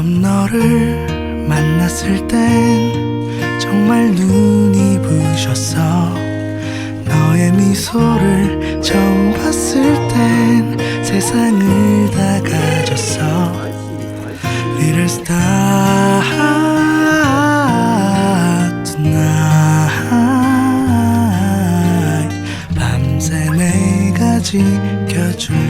처음 너를 만났을 땐 정말 눈이 부셨어. 너의 미소를 처음 봤을 땐 세상을 다 가졌어. Little star tonight 밤새 내가 지켜줄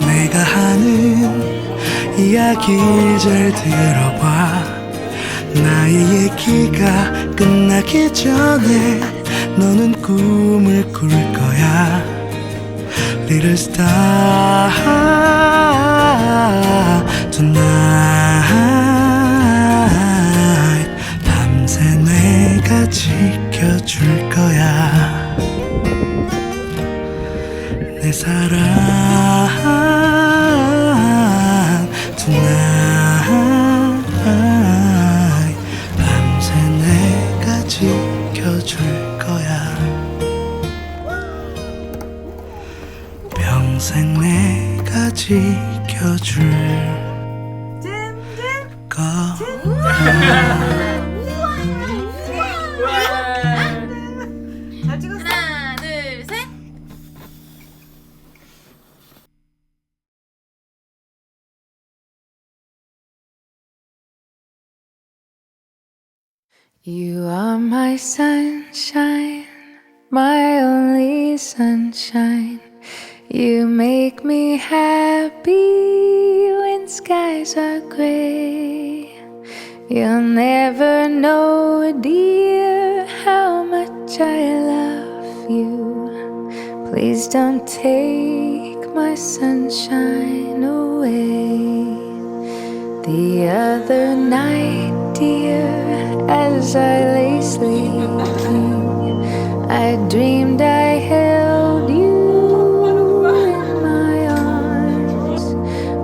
내가 하는 이야기를 잘 들어봐. 나의 얘기가 끝나기 전에 너는 꿈을 꿀 거야. Little star 내 사랑 tonight 밤새 내가 지켜줄 거야. 평생 내가 지켜줄 거야 You are my sunshine, my only sunshine. You make me happy when skies are gray. You'll never know, dear, how much I love you. Please don't take my sunshine away. The other night, dear, as I lay sleeping, I dreamed I held you in my arms.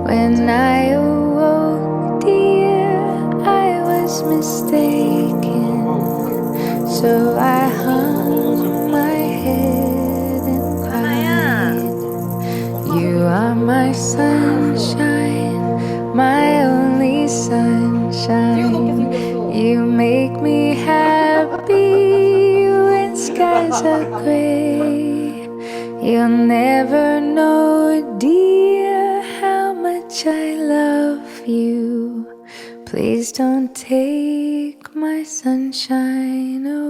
When I awoke, dear, I was mistaken. So I hung my head and cried. You are my sunshine, You'll never know, dear, how much I love you. Please don't take my sunshine away.